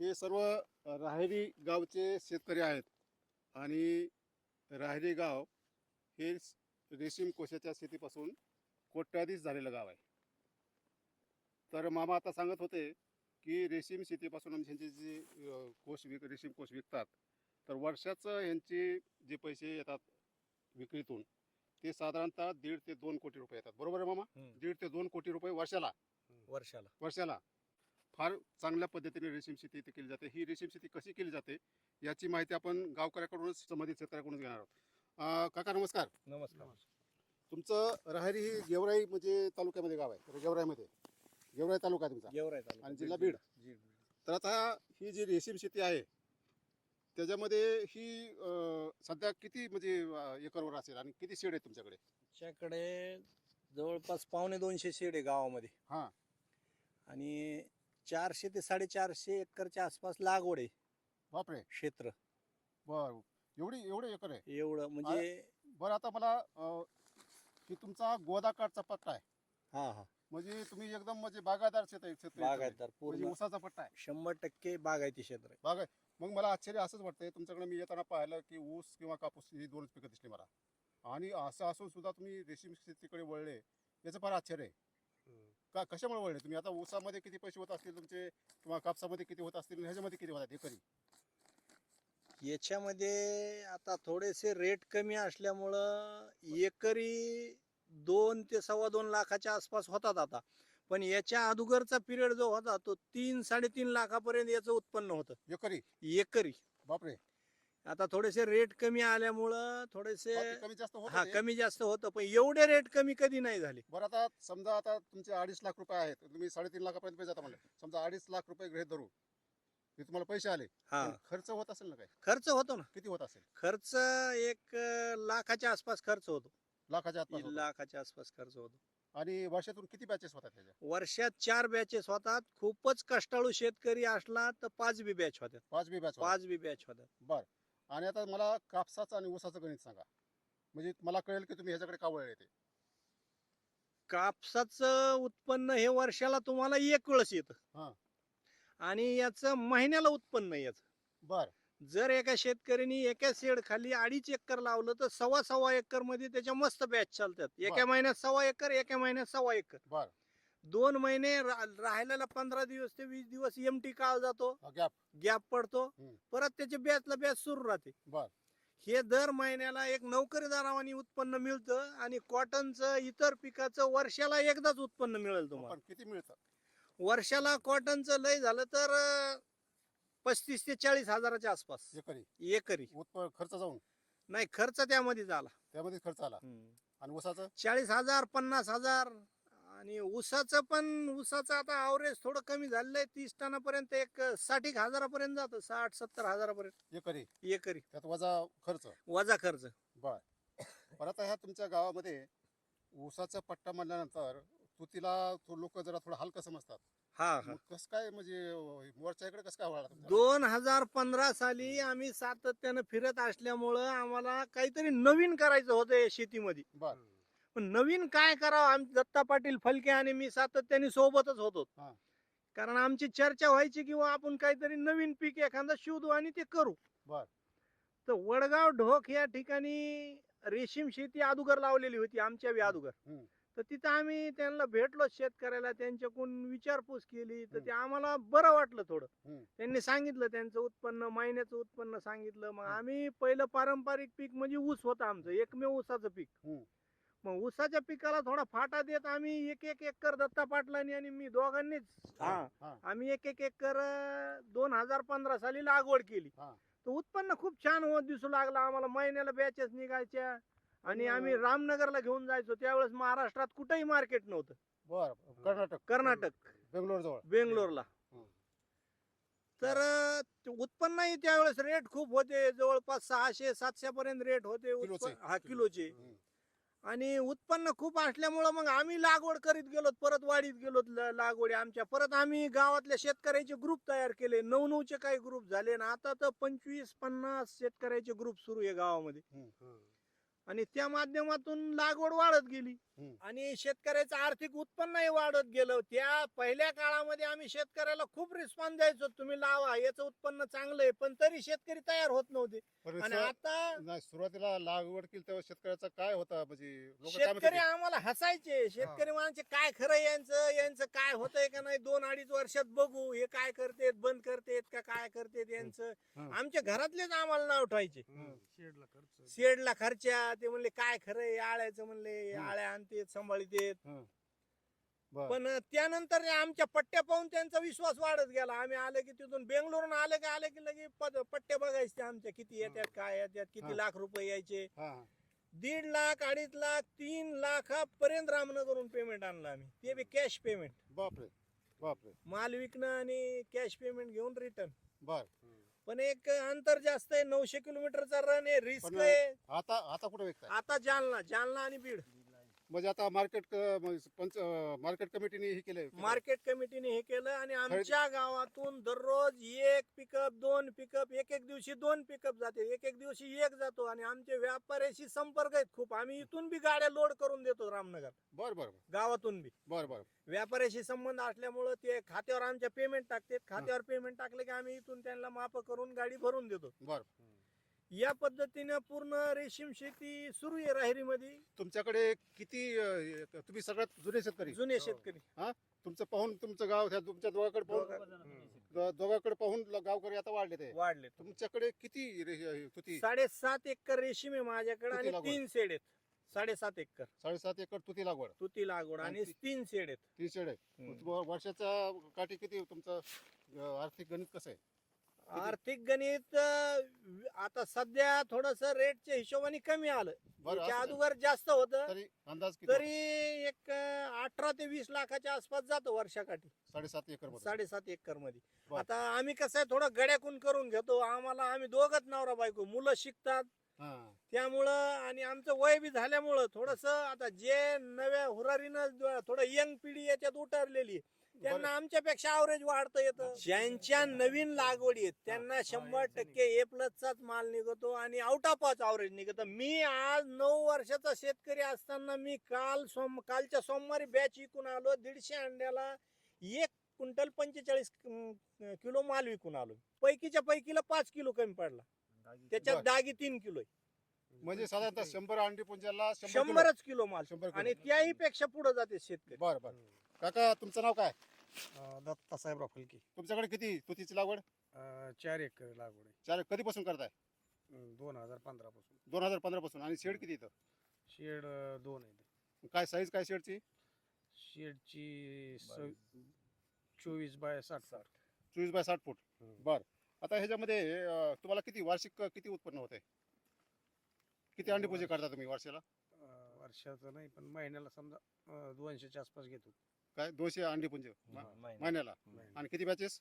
हे सर्व राहेरी गावचे शेतकरी आहेत. आणि राहेरी गाव हे रेशीम कोशाच्या शेतीपासून कोट्याधीश झालेलं गाव आहे. तर मामा आता सांगत होते की रेशीम शेतीपासून ह्यांचे जे कोश विक रेशीम कोश विकतात. तर वर्षाचं यांचे जे पैसे येतात विक्रीतून ते साधारणतः दीड ते दोन कोटी रुपये येतात. बरोबर आहे मामा. दीड ते दोन कोटी रुपये वर्षाला. वर्षाला. वर्षाला. फार चांगल्या पद्धतीने रेशीम शेती इथे केली जाते. ही रेशीम शेती कशी केली जाते याची माहिती आपण गावकऱ्याकडूनच संबंधित शेतकऱ्याकडूनच घेणार आहोत. काका नमस्कार. नमस्कार. तुमचं राहरी ही गेवराई म्हणजे तालुक्यामध्ये गाव आहे. तर गेवराईमध्ये. गेवराई तालुका आहे तुमचा. गेवराई तालुका. आणि जिल्हा बीड. तर आता ही जी रेशीम शेती आहे त्याच्यामध्ये ही सध्या किती म्हणजे एकरवर असेल आणि किती शेड आहे तुमच्याकडे? आमच्याकडे जवळपास पावणे दोनशे शेड आहे गावामध्ये. हां. आणि चारशे ते साडेचारशे एकरच्या आसपास लागवड आहे. बापरे! क्षेत्र. बर. एवढी एवढे एकर आहे? एवढं म्हणजे बरं आता मला अं, की तुमचा गोदाकाठचा पट्टा आहे. हा हा. म्हणजे तुम्ही एकदम म्हणजे बागायदार आहे शेतकरी बागायतदार म्हणजे पूर्ण ऊसाचा पट्टा आहे. शंभर टक्के बागायती क्षेत्र आहे. बाग आहे मग मला आश्चर्य असंच वाटतंय तुमच्याकडे मी येताना पाहिलं की ऊस किंवा कापूस ही दोनच पिकं दिसली मला. आणि असं असून सुद्धा तुम्ही रेशीम शेतीकडे वळले याचं फार आश्चर्य आहे. का कशामुळे वळले? तुम्ही आता ऊसामध्ये किती पैसे होत असतील तुमचे? किंवा कापसामध्ये किती होत असतील? आणि ह्याच्यामध्ये किती होतात एकरी? याच्यामध्ये आता थोडेसे रेट कमी असल्यामुळं एकरी दोन ते सव्वा दोन लाखाच्या आसपास होतात आता. पण याच्या अगोदरचा पिरियड जो होता तो तीन साडेतीन लाखापर्यंत याचं उत्पन्न होतं. एकरी? एकरी. बापरे. आता थोडेसे रेट कमी आल्यामुळं थोडेसे बाकी कमी जास्त होत हा होते. कमी जास्त होतं पण एवढे रेट कमी कधी नाही झाले. बरं आता समजा आता तुमचे अडीच लाख रुपये आहेत तुम्ही साडेतीन लाखापर्यंत पैसे जाता म्हणलं. समजा अडीच लाख रुपये गृहित धरू हे तुम्हाला पैसे आले हा. पण खर्च होत असेल ना काय खर्च होतो ना. किती होत असेल? खर्च एक अं, लाखाच्या आसपास खर्च होतो. लाखाच्या आसपास होतो. लाखाच्या आसपास खर्च होतो. आणि वर्षातून किती बॅचेस होतात त्याच्या? वर्षात चार बॅचेस होतात. खूपच कष्टाळू शेतकरी असला तर पाच बी बॅच होतात. पाच बी बॅच पाच बी बॅच होतात. बर. आणि आता मला कापसाचं आणि ऊसाचं गणित सांगा. म्हणजे मला कळेल की तुम्ही ह्याच्याकडे का वळले ते? कापसाचं उत्पन्न हे वर्षाला तुम्हाला एक वेळच येतं. हा. आणि याचं महिन्याला उत्पन्न याचं बर. जर एका शेतकऱ्याने एका शेड खाली अडीच एकर लावलं तर सव्वा सव्वा एकरमध्ये त्याच्या मस्त बॅच चालतात. एका बर. महिन्यात सव्वा एकर एका महिन्यात सव्वा एकर. बर. दोन महिने रा- राहिलेला पंधरा दिवस ते वीस दिवस एमटी काळ जातो. गॅप गॅप पडतो. हम्म. परत त्याच्या बॅचला बॅच सुरू राहते. बर. हे दर महिन्याला एक नोकरीदारावानी उत्पन्न मिळतं आणि कॉटनचं इतर पिकाचं वर्षाला एकदाच उत्पन्न मिळेल तुम्हाला. पण किती मिळतं? वर्षाला कॉटनचं लय झालं तर अं, पस्तीस ते चाळीस हजाराच्या आसपास. एकरी. एकरी. उत्पन्न खर्च जाऊन? नाही खर्च त्यामध्ये झाला त्यामध्ये खर्च आला. आणि ऊसाचं? चाळीस हजार पन्नास हजार आणि ऊसाचं पण ऊसाचं आता अवरेज थोडं कमी झालेलं आहे. तीस टनापर्यंत एक साठ एक हजारापर्यंत जातं. साठ सत्तर हजारापर्यंत. एकरी. एकरी. त्यात वजा खर्च. वजा खर्च. बर. परत ह्या तुमच्या गावामध्ये ऊसाचा पट्टा म्हणल्यानंतर तुतीला लोक जरा थोडं हलकं समजतात. हा हा. मग कसं काय म्हणजे मोर्चाकडे कसं काय वळाला तुमचा? दोन हजार पंधरा साली आम्ही सातत्यानं फिरत असल्यामुळं आम्हाला काहीतरी नवीन करायचं होतं या शेतीमध्ये. बर. पण नवीन काय करावं आम दत्ता पाटील फलके आणि मी सातत्याने सोबतच होतो हा. कारण आमची चर्चा व्हायची किंवा आपण काहीतरी नवीन पीक एखादा शोधू आणि ते करू बर तर वडगाव ढोक या ठिकाणी रेशीम शेती अदुगर लावलेली होती आमच्या बी अदुगर हम्म. तर तिथं आम्ही त्यांना भेटलो शेतकऱ्याला त्यांच्याकडून विचारपूस केली तर ते आम्हाला बरं वाटलं थोडं हम्म. त्यांनी सांगितलं त्यांचं उत्पन्न महिन्याचं उत्पन्न सांगितलं मग हम्म. आम्ही पहिलं पारंपरिक पीक म्हणजे ऊस होतं आमचं एकमेव ऊसाचं पीक हम्म. मग ऊसाच्या पिकाला थोडा फाटा देत आम्ही एक एक एकर दत्ता पाटलांनी आणि मी दोघांनीच. हा आम्ही एक एक एकर दोन हजार पंधरा साली लागवड केली. हा. तर उत्पन्न खूप छान होत दिसू लागलं आम्हाला. महिन्याला बॅचेस निघायच्या आणि आम्ही रामनगरला घेऊन जायचो. त्यावेळेस महाराष्ट्रात कुठेही मार्केट नव्हतं. बर कर्नाटक. कर्नाटक. बेंगलोर जवळ. बेंगलोरला. हम्म. तर अं, ते उत्पन्नही त्यावेळेस रेट खूप होते. जवळपास सहाशे सातशे पर्यंत रेट होते. किलोचे. उत्पन्न- हा किलोचे. हम्म. आणि उत्पन्न खूप असल्यामुळं मग आम्ही लागवड करीत गेलो परत वाढीत गेलो लागवडी आमच्या. परत आम्ही गावातल्या शेतकऱ्याचे ग्रुप तयार केले. नऊ नऊचे काही ग्रुप झाले ना आता तर पंचवीस पन्नास शेतकऱ्याचे ग्रुप सुरू आहे गावामध्ये. आणि त्या माध्यमातून लागवड वाढत गेली. हम्म. आणि शेतकऱ्याचं आर्थिक उत्पन्नही वाढत गेलं. त्या पहिल्या काळामध्ये आम्ही शेतकऱ्याला खूप रिस्पॉन्स द्यायचो. तुम्ही लावा याचं उत्पन्न चांगलं आहे पण तरी शेतकरी तयार होत नव्हते. पण आणि आता नाही सुरुवातीला लागवड केली तेव्हा शेतकऱ्याचा काय होता? म्हणजे लोक काय म्हणत शेतकरी होते? आम्हाला हसायचे. शेतकरी म्हणायचे काय खरं आहे यांचं? यांचं काय होतंय का नाही? दोन अडीच वर्षात बघू हे काय करतेत? बंद करतेत का काय करतेत यांचं? हं. आमच्या घरातलेच आम्हाला नाव ठेवायचे. शेडला खर्च. शेडला खर्चा ते म्हणले काय खरं आहे? आळ्याचं म्हणले. आळ्या आणतेत सांभाळतेत बरं. पण त्यानंतर आमच्या पट्ट्या पाहून त्यांचा विश्वास वाढत गेला. आम्ही आले की तिथून बेंगलोरून आले की आले की लगे पद- पट्ट्या बघायचे आमच्या. किती येतात काय येतात हा. किती लाख रुपये यायचे. हा, हा. दीड लाख अडीच लाख तीन लाखापर्यंत रामनगरहून पेमेंट आणलं आम्ही. ते बी कॅश पेमेंट बापरे बापरे. माल विकणं आणि कॅश पेमेंट घेऊन रिटर्न बर. पण एक अंतर जास्त आहे नऊशे किलोमीटरचा रन आहे रिस्क पण- आहे. आता आता कुठे विकताय? आता जालना जालना आणि बीड. म्हणजे आता मार्केट पंच मार्केट कमिटीने हे केलंय. मार्केट कमिटीने हे केलं आणि आमच्या गावातून दररोज एक पिकअप दोन पिकअप एक एक दिवशी दोन पिकअप जाते. एक एक दिवशी एक जातो आणि आमचे व्यापाऱ्याशी संपर्क आहेत खूप. आम्ही इथून बी गाड्या लोड करून देतो रामनगर. बर बर गावातून बी. बर बर. व्यापाऱ्याशी संबंध असल्यामुळं ते खात्यावर आमच्या पेमेंट टाकतात. खात्यावर पेमेंट टाकले की आम्ही इथून त्यांना माफ करून गाडी भरून देतो. बर. या पद्धतीनं पूर्ण रेशीम शेती सुरू आहे राहिरीमध्ये. तुमच्याकडे किती अं, तुम्ही सगळ्यात जुने शेतकरी? जुने शेतकरी. तुमचं पाहून तुमचं गाव त्या तुमच्या दोघाकडे पाहून दो- दोघाकडे पाहून ल- गावकरी आता वाढले ते. वाढले तुमच्याकडे किती रे- हे- तुती? साडेसात एकर रेशीम आहे माझ्याकडे किती आणि लागवड? तीन शेड आहेत. साडेसात एकर. साडेसात एकर तुती लागवड. तुती लागवड आणि आणि ती- तीन शेड आहेत. तीन शेड आहे हम्म. वर्षाचा काठी किती तुमचं अं, आर्थिक गणित कसं आहे? आर्थिक गणित अं, आता सध्या थोडस रेटच्या हिशोबाने कमी आलं. बरं त्याच्या असं अगोदर जास्त होतं तरी अंदाज किती तरी एक अं, अठरा ते वीस लाखाच्या आसपास जातो वर्षाकाठी. साडेसात एकरमध्ये. साडेसात एकरमध्ये. बर. आता आम्ही कसं आहे थोडं गड्याकून करून घेतो. आम्हाला आम्ही दोघच नवरा बायको मुलं शिकतात. हा. त्यामुळं आणि आमचं वय बी झाल्यामुळं थोडस आता जे नव्या हुरारीनं ज- थोडं यंग पिढी याच्यात उतरलेली आहे, त्यांना. आमच्यापेक्षा आवरेज वाढतं येतं. ज्यांच्या नवीन लागवडी आहेत त्यांना शंभर टक्के ए प्लसचाच माल निघतो आणि आउट ऑफ आवरेज निघतो. मी आज नऊ वर्षाचा शेतकरी असताना मी काल सोम कालच्या सोमवारी बॅच विकून आलो दीडशे अंड्याला एक क्विंटल पंचेचाळीस किलो माल विकून आलो. पैकीच्या पैकीला पाच किलो कमी पडला. त्याच्यात. डागी तीन किलो आहे. म्हणजे साधारणतः शंभर अंडी पुंजाला. शंभरच किलो माल. शंभर. आणि त्याही पेक्षा पुढे जाते शेतकरी. बर बर. काका तुमचं नाव काय? दत्ता साहेब फलकी. तुमच्याकडे किती तुतीची लागवड? चार एकर लागवड आहे. चार कधीपासून करताय? अं, दोन हजार पंधरा पासून. दोन हजार पंधरा पासून. आणि शेड किती इथं? शेड अं, दोन आहे काय साईज काय शेडची? शेडची चोवीस बाय साठ साठ चोवीस बाय साठ फूट. बर. आता ह्याच्यामध्ये अं, तुम्हाला किती वार्षिक किती उत्पन्न होते किती अंडी पूजे करता तुम्ही वर्षाला? अं, वर्षाचं नाही पण महिन्याला समजा अं, दोनशेच्या आसपास घेतो. काय? दोनशे अंडी पुंज महिन्याला. महिन्याला. आणि किती बॅचेस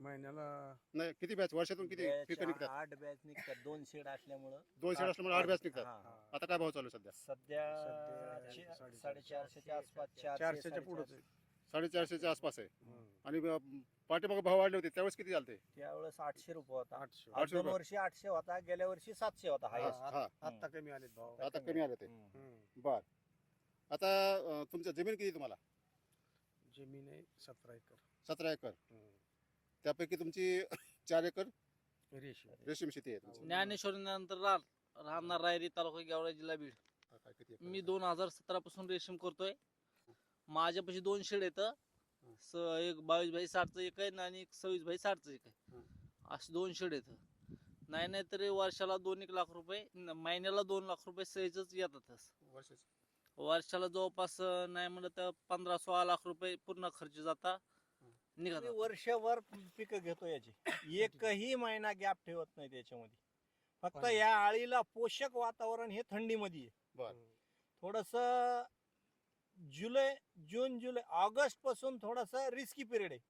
महिन्याला नाही किती बॅच वर्षातून किती बॅच पिकं निघतात? आठ बॅच निघतात. दोन शेड असल्यामुळं. दोन शेड असल्यामुळे आठ बॅच निघतात. हा. हा. आता काय भाव चालू आहे सध्या? सध्या सध्या चे- साडेचारशे. साडेचारशेच्या आसपास चारशे, चारशेच्या पुढेच आहे. साडेचारशे. साडेचारशेच्या आसपास आहे. हम्म. आणि अं, पाठीमागे भाव वाढले होते. त्यावेळेस किती झालते? त्यावेळेस आठशे रुपये होता. आठशे. आठ आठशे दोन रुपये. वर्षी आठशे होता. गेल्या वर्षी सातशे होता. हा, हायस्ट हा. आता कमी आलेत भाव. आता कमी आले ते हम्म. हम्म. बर. आता अं, तुमचं जमीन किती तुम्हाला? जमीन आहे सतरा एकर. सतरा एकर. त्यापैकी तुमची चार एकर रेशीम रेशीम शेती आहे तुमची. ज्ञानेश्वरीनंतर रान राहणार रायरी तालुका गेवरा जिल्हा बीड. किती एकर? मी दोन हजार सतरा पासून रेशीम करतोय. माझ्यापाशी दोन शेड येत एक बावीस बाई साठचं एक आहे आणि एक सव्वीस बाई साठचं एक आहे. असे दोन शेड येत नाही नाही तरी वर्षाला दोन एक लाख रुपये न- महिन्याला दोन लाख रुपये सहजच येतातच. वर्षाची. वर्षाला जवळपास नाही म्हणलं तर पंधरा सोळा लाख रुपये पूर्ण खर्च जाता निघतात वर्षभर पिकं घेतो याची. एकही महिना गॅप ठेवत नाही त्याच्यामध्ये. फक्त. या आळीला पोषक वातावरण हे थंडीमध्ये आहे. बर. थोडस जुलै जून जुलै ऑगस्टपासून थोडस रिस्की पिरियड आहे.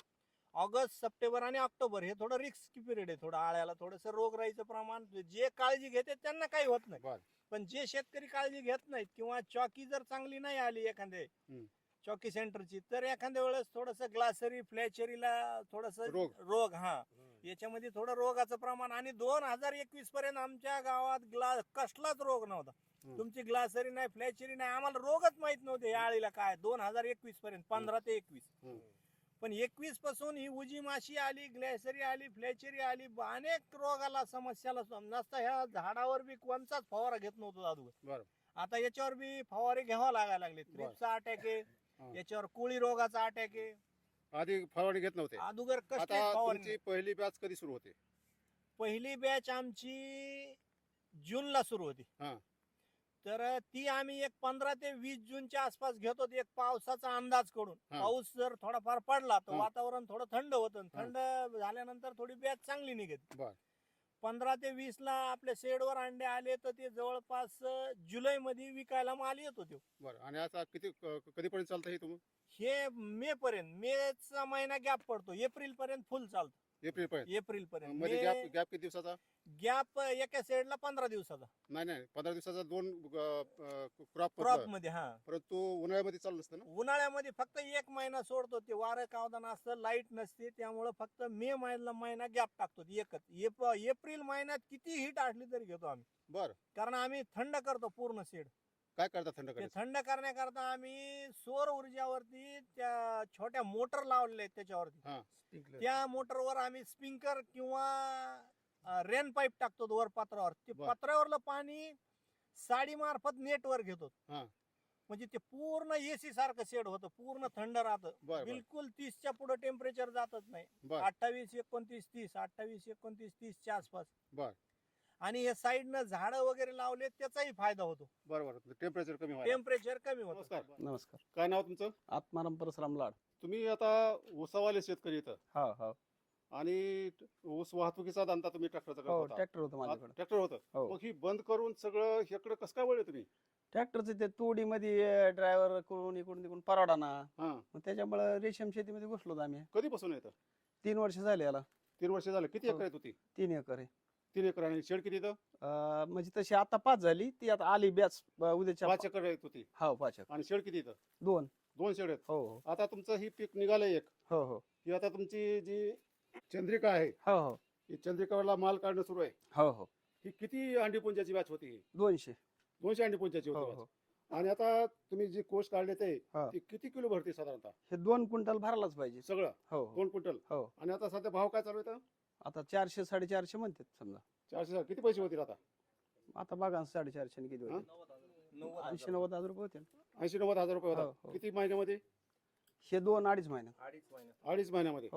ऑगस्ट सप्टेंबर आणि ऑक्टोबर हे थोडं रिस्की पिरियड आहे. थोडं आळ्याला थोडस रोगराईचं प्रमाण जे काळजी घेते त्यांना काही होत नाही. बर. पण जे शेतकरी काळजी घेत नाहीत किंवा चॉकी जर चांगली नाही आली एखाद्या. चॉकी सेंटरची तर एखाद्या वेळेस थोडस ग्लासरी फ्लॅचरीला थोडस रोग. रोग हा. याच्यामध्ये थोडं रोगाचं प्रमाण आणि दोन हजार एकवीस पर्यंत आमच्या गावात ग्लास कसलाच रोग नव्हता. तुमची ग्लासरी नाही फ्लॅचरी नाही आम्हाला रोगच माहीत नव्हते या आळीला काय दोन हजार एकवीस पर्यंत पंधरा ते एकवीस. पण एकवीसपासून ही उजी माशी आली ग्लॅसरी आली फ्लॅचरी आली अनेक रोगाला समस्याला सम- नसता ह्या झाडावर बी कोणताच फवारा घेत नव्हतो दादू. आता याच्यावर बी फवारे घ्यावा लागायला लागले. थ्रिप्सचा अटॅक आहे. याच्यावर कोळी रोगाचा अटॅक आहे. आधी फवारणी घेत नव्हते. आता फवारणी. पहिली बॅच कधी सुरू होते? पहिली बॅच आमची जूनला सुरू होती. तर ती आम्ही एक पंधरा ते वीस जूनच्या आसपास घेत. एक पावसाचा अंदाज करून. हा. पाऊस जर थोडाफार पडला तर हा. वातावरण थोडं थंड होतं थंड झाल्यानंतर थोडी बॅच चांगली निघत बर. पंधरा ते वीस ला आपल्या शेडवर अंडे आले तर ते जवळपास जुलै मध्ये विकायला माल येत होते बरं. आणि आता किती क- कधीपर्यंत चालतं हे तुम्ही? हे मे पर्यंत मेचा महिना गॅप पडतो. एप्रिल पर्यंत फुल चालतो. एप्रिल पर्यंत? एप्रिल पर्यंत. मध्ये गॅप गॅप किती दिवसाचा? गॅप एका सेडला पंधरा दिवसाचा. नाही नाही पंधरा दिवसाचा दोन क्रॉप क्रॉपमध्ये हा. परंतु उन्हाळ्यामध्ये चालू नसतं ना? उन्हाळ्यामध्ये फक्त एक महिना सोडतो. ते वारं कावदान असतं लाइट नसते. त्यामुळे फक्त मे महिन्याला महिना गॅप टाकतो. एकच. एप- एप्रिल महिन्यात किती हिट असली तरी घेतो आम्ही. बरं. कारण आम्ही थंड करतो पूर्ण शेड काय करता थंड ते करायचं थंड करण्याकरता आम्ही सौर ऊर्जावरती त्या छोट्या मोटर लावलेल्या आहेत त्याच्यावरती. Sprinkler. त्या मोटरवर आम्ही स्प्रिंकर किंवा रेन पाईप टाकतो वर पात्रावर. ते बर. पाणी साडी मार्फत नेटवर घेतो. हा. म्हणजे ते पूर्ण एसी सारखं शेड होतं पूर्ण थंड राहतं. बरं बिलकुल तीसच्या पुढे टेम्परेचर जातच नाही. बरं. अठ्ठावीस एकोणतीस तीस अठ्ठावीस एकोणतीस तीसच्या आसपास. बर. आणि हे साईडनं झाडं वगैरे लावले त्याचाही फायदा होतो. बरं बरं टेम्परेचर कमी व्हायला. टेम्परेचर कमी होतं. नमस्कार. नमस्कार. काय नाव तुमचं? आत्माराम परसराम लाड. तुम्ही आता ऊसावाले शेतकरी इथं. हा हा. आणि ऊस वाहतुकीचा धंदा तुम्ही ट्रॅक्टरचा करत हो होता. ट्रॅक्टर होतं माझ्याकडे. ट्रॅक्टर होतं. हो. मग ही बंद करून सगळं इकडे कसं काय वळले तुम्ही? ट्रॅक्टरचं ते तोडीमध्ये ड्रायव्हर करून इकडून तिकडून परवडा ना. हा. मग त्याच्यामुळे रेशीम शेतीमध्ये घुसलो होतो आम्ही. कधीपासून येतं? तीन वर्ष झाले याला. तीन वर्ष झालं. किती हो. एकर येत होती? तीन एकर आहे. तीन एकर आणि शेड किती इथं अं, म्हणजे तशी आता पाच झाली. ती आता आली बॅच उद्याच्या पाच एकर येत होती हो पाच एकर. आणि शेड किती इथं दोन. दोन शेड आहेत. हो हो. आता तुमचं ही पीक निघालंय एक. हो हो. ही आता तुमची जी चंद्रिका आहे हो हो. ही चंद्रिकाला माल काढणं सुरू आहे. हो हो. ही किती अंडी पुंजाची बॅच होती ही? दोनशे. दोनशे अंडी पुंजाची हो होती हो. आणि आता तुम्ही जी कोष काढले ते हा. ती किती किलो भरते साधारणतः? हे दोन क्विंटल भरायलाच पाहिजे. सगळं? हो हो. दोन क्विंटल? हो. आणि आता सध्या भाव काय चालू आहे आता चारशे साडेचारशे म्हणतात समजा. चारशे किती पैसे होतील आता? आता बघा साडेचारशे किती हा? होते ऐंशी नव्वद हजार रुपये होते ऐंशी नव्वद हजार रुपये हो, होतात. हो. किती महिन्यामध्ये? हे दोन अडीच महिन्यात अडीच महिने. अडीच महिन्यामध्ये. हो.